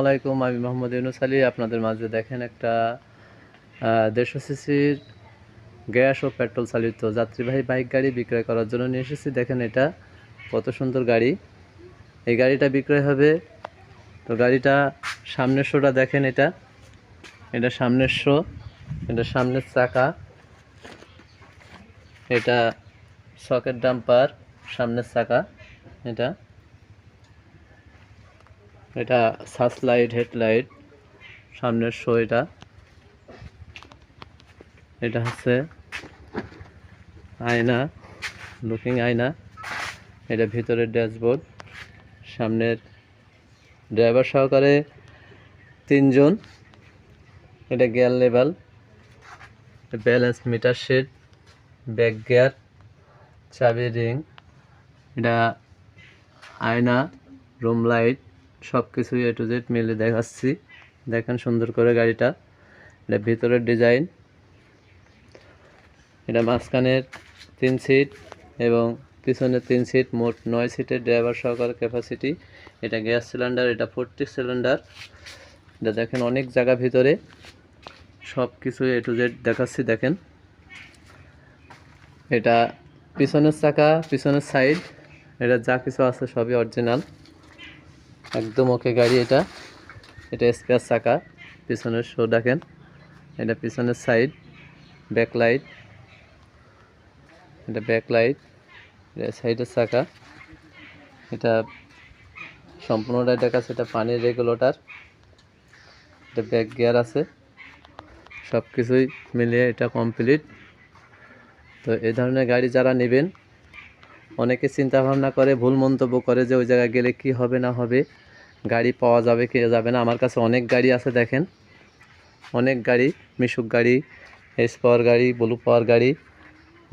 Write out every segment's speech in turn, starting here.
আলাইকুম আমি মোহাম্মদ ইউনুস আলী। আপনাদের মাঝে দেখেন একটা দেড়শো সিসির গ্যাস ও পেট্রোল চালিত যাত্রীবাহী বাইক গাড়ি বিক্রয় করার জন্য নিয়ে এসেছি। দেখেন এটা, কত সুন্দর গাড়ি। এই গাড়িটা বিক্রয় হবে, তো গাড়িটা সামনের শোটা দেখেন এটা। এটা সামনের শো, এটা সামনের চাকা। এটা সকেট ডাম্পার, সামনের চাকা, এটা। এটা সাস লাইট হেডলাইট সামনের শো এটা। এটা হচ্ছে আয়না লুকিং আয়না। এটা ভিতরের ড্যাশবোর্ড, সামনের ড্রাইভার সহকারে তিনজন। এটা gear level balance meter shade back gear চাবি রিং এটা আয়না রুম লাইট সব কিছুই এ টু জেড মিলে দেখাচ্ছি। দেখেন সুন্দর করে গাড়িটা। এটা ভিতরের ডিজাইন। এটা মাঝখানের তিন সিট এবং পিছনের তিন সিট, মোট নয় সিটের ড্রাইভার সহকারে ক্যাপাসিটি এটা গ্যাস সিলিন্ডার, এটা ফোরটি সিলিন্ডার। এটা দেখেন অনেক জায়গা ভিতরে। সব কিছু এ টু জেড দেখাচ্ছি, দেখেন। এটা পিছনের চাকা, পিছনের সাইড এটা যা কিছু আছে সবই অরিজিনাল একদম ওকে গাড়ি এটা। এটা স্পেয়ার চাকা পিছনের শো দেখেন। এটা পিছনের সাইড ব্যাক লাইট এটা ব্যাক লাইট সাইডের চাকা। এটা সম্পূর্ণটা দেখাচ্ছে এটা পানির রেগুলেটর এটা ব্যাক গিয়ার আছে। সব কিছুই মিলিয়ে এটা কমপ্লিট তো এই ধরনের গাড়ি যারা নেবেন অনেকে চিন্তা ভাবনা করে, ভুল মন্তব্য করে যে ওই জায়গায় গেলে কি হবে না হবে, গাড়ি পাওয়া যাবে কে যাবে না। আমার কাছে অনেক গাড়ি আছে দেখেন, অনেক গাড়ি, মিশুক গাড়ি, এস পাওয়ার গাড়ি, ব্লু পাওয়ার গাড়ি,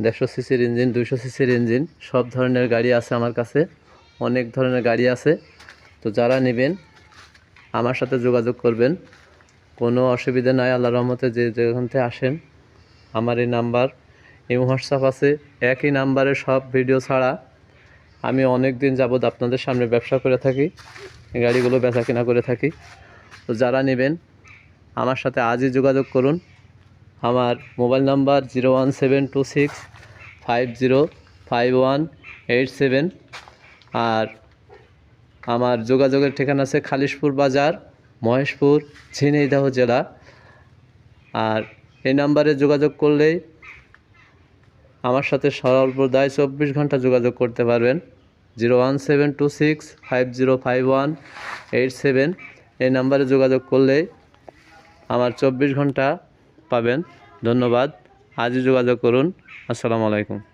দেড়শো সিসির ইঞ্জিন দুশো সিসির ইঞ্জিন, সব ধরনের গাড়ি আছে আমার কাছে, অনেক ধরনের গাড়ি আছে। তো যারা নেবেন, আমার সাথে যোগাযোগ করবেন। কোনো অসুবিধা নাই আল্লাহ রহমতে যে যেখান থেকে আসেন, আমার এই নাম্বার এই হোয়াটসঅ্যাপ আছে, একই নাম্বারে সব ভিডিও ছাড়া। আমি অনেক দিন যাবৎ আপনাদের সামনে ব্যবসা করে থাকি, গাড়িগুলো বেচা কেনা করে থাকি। তো যারা নেবেন, আমার সাথে আজই যোগাযোগ করুন। আমার mobile number zero one seven two six five zero five one eight seven. আর আমার যোগাযোগের ঠিকানা আছে খালিশপুর বাজার, মহেশপুর, ঝিনাইদহ জেলা। আর এই নাম্বারে যোগাযোগ করলেই আমার সাথে সর্বদাই চব্বিশ ঘণ্টা যোগাযোগ করতে পারবেন। Zero one seven two six five zero five one eight seven এই নাম্বারে যোগাযোগ করলে আমার চব্বিশ ঘণ্টা পাবেন। ধন্যবাদ। আজই যোগাযোগ করুন। আসসালামু আলাইকুম।